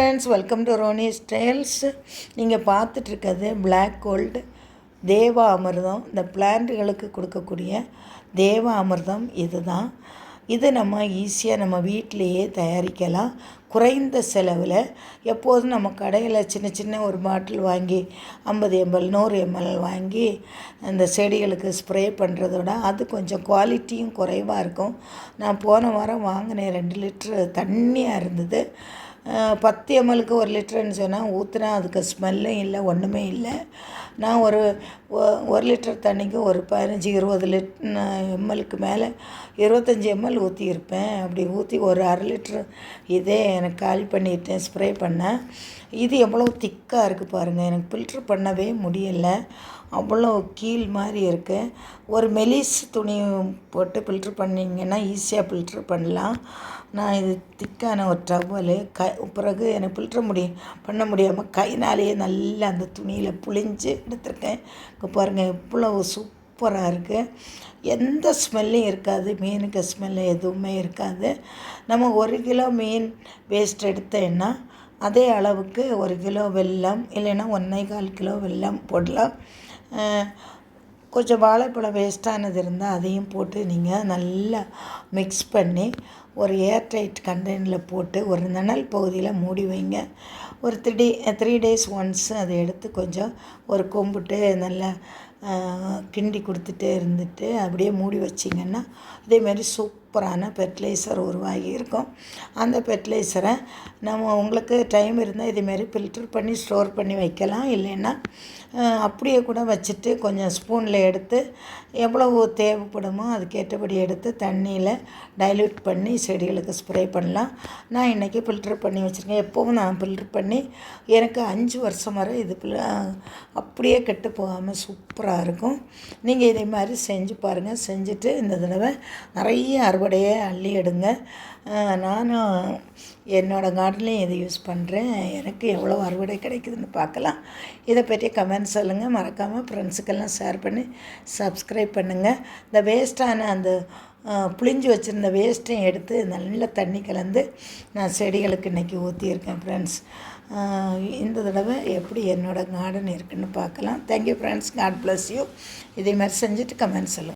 Friends welcome to Ronnie styles நீங்கள் பார்த்துட்ருக்கிறது black gold தேவா அமிர்தம் இந்த பிளான்ட்டுகளுக்கு கொடுக்கக்கூடிய தேவா அமிர்தம் இதுதான். இது நம்ம ஈஸியாக நம்ம வீட்டிலையே தயாரிக்கலாம். குறைந்த செலவில் எப்போதும் நம்ம கடையில் சின்ன சின்ன ஒரு பாட்டில் வாங்கி ஐம்பது எம்எல் நூறு எம்எல் வாங்கி அந்த செடிகளுக்கு ஸ்ப்ரே பண்ணுறதோட அது கொஞ்சம் குவாலிட்டியும் குறைவாக இருக்கும். நான் போன வாரம் வாங்கினேன் ரெண்டு லிட்ரு தண்ணியாக இருந்தது. பத்து எம்எல்க்கு ஒரு லிட்டருன்னு சொன்னால் ஊற்றுனா அதுக்கு ஸ்மெல்லும் இல்லை ஒன்றுமே இல்லை. நான் ஒரு ஒரு லிட்டர் தண்ணிக்கு ஒரு பதினஞ்சு இருபது லிட் எம்எல்க்கு மேலே இருபத்தஞ்சி எம்எல் ஊற்றியிருப்பேன் அப்படி ஊற்றி ஒரு அரை லிட்ரு இதே எனக்கு காலி பண்ணிட்டேன் ஸ்ப்ரே பண்ணேன். இது எவ்வளோ திக்காக இருக்குது பாருங்கள் எனக்கு ஃபில்ட்ரு பண்ணவே முடியலை. அவ்வளோ கீழ் மாதிரி இருக்குது ஒரு மெலிஸ் துணி போட்டு ஃபில்ட்ரு பண்ணிங்கன்னா ஈஸியாக ஃபில்ட்ரு பண்ணலாம். நான் இது திக்கான ஒரு டவலு. க பிறகு எனக்கு ஃபில்ட்ரு முடியும் பண்ண முடியாமல் கைனாலேயே நல்லா அந்த துணியில் புளிஞ்சு எடுத்திருக்கேன். இப்போ பாருங்கள் எவ்வளோ சூப்பராக இருக்குது எந்த ஸ்மெல்லும் இருக்காது மீனுக்கு ஸ்மெல்லு எதுவுமே இருக்காது. நம்ம ஒரு கிலோ மீன் வேஸ்ட் எடுத்தேன்னா அதே அளவுக்கு ஒரு கிலோ வெல்லம் இல்லைன்னா ஒன்றே கால் கிலோ வெல்லம் போடலாம். கொஞ்சம் வாழைப்பழம் வேஸ்ட்டானது இருந்தால் அதையும் போட்டு நீங்கள் நல்லா மிக்ஸ் பண்ணி ஒரு ஏர்டைட் கண்டெய்னரில் போட்டு ஒரு நிழல் பகுதியில் மூடி வைங்க. ஒரு த்ரீ த்ரீ டேஸ் ஒன்ஸ் அதை எடுத்து கொஞ்சம் ஒரு கொம்புட்டு நல்லா கிண்டி கொடுத்துட்டே இருந்துட்டு அப்படியே மூடி வச்சிங்கன்னா அதேமாரி சூப்பரான ஃபெர்டிலைசர் உருவாகி இருக்கும். அந்த ஃபெர்டிலைசரை நம்ம உங்களுக்கு டைம் இருந்தால் இதேமாரி ஃபில்டர் பண்ணி ஸ்டோர் பண்ணி வைக்கலாம். இல்லைன்னா அப்படியே கூட வச்சுட்டு கொஞ்சம் ஸ்பூனில் எடுத்து எவ்வளவு தேவைப்படுமோ அதுக்கேற்றபடி எடுத்து தண்ணியில் டைல்யூட் பண்ணி செடிகளுக்கு ஸ்ப்ரே பண்ணலாம். நான் இன்றைக்கி ஃபில்ட்ரு பண்ணி வச்சுருக்கேன். எப்போவும் நான் ஃபில்ட்ரு பண்ணி எனக்கு அஞ்சு வருஷம் வரை இது அப்படியே கெட்டு போகாமல் சூப்பராக இருக்கும். நீங்கள் இதே மாதிரி செஞ்சு பாருங்கள் செஞ்சுட்டு இந்த தடவை நிறைய அறுவடையை அள்ளி எடுங்க. நானும் என்னோடய கார்டன்லேயும் இதை யூஸ் பண்ணுறேன் எனக்கு எவ்வளோ அறுவடை கிடைக்குதுன்னு பார்க்கலாம். இதை பற்றி கமெண்ட் சொல்லுங்கள் மறக்காமல் ஃப்ரெண்ட்ஸுக்கெல்லாம் ஷேர் பண்ணி சப்ஸ்கிரைப் பண்ணுங்கள் இந்த வேஸ்ட்டான அந்த புளிஞ்சு வச்சுருந்த வேஸ்ட்டையும் எடுத்து நல்ல தண்ணி கலந்து நான் செடிகளுக்கு இன்றைக்கி ஊற்றியிருக்கேன் ஃப்ரெண்ட்ஸ் இந்த தடவை எப்படி என்னோடய கார்டன் இருக்குதுன்னு பார்க்கலாம். Thank you friends God bless you இதே மாதிரி செஞ்சுட்டு கமெண்ட் சொல்லுங்கள்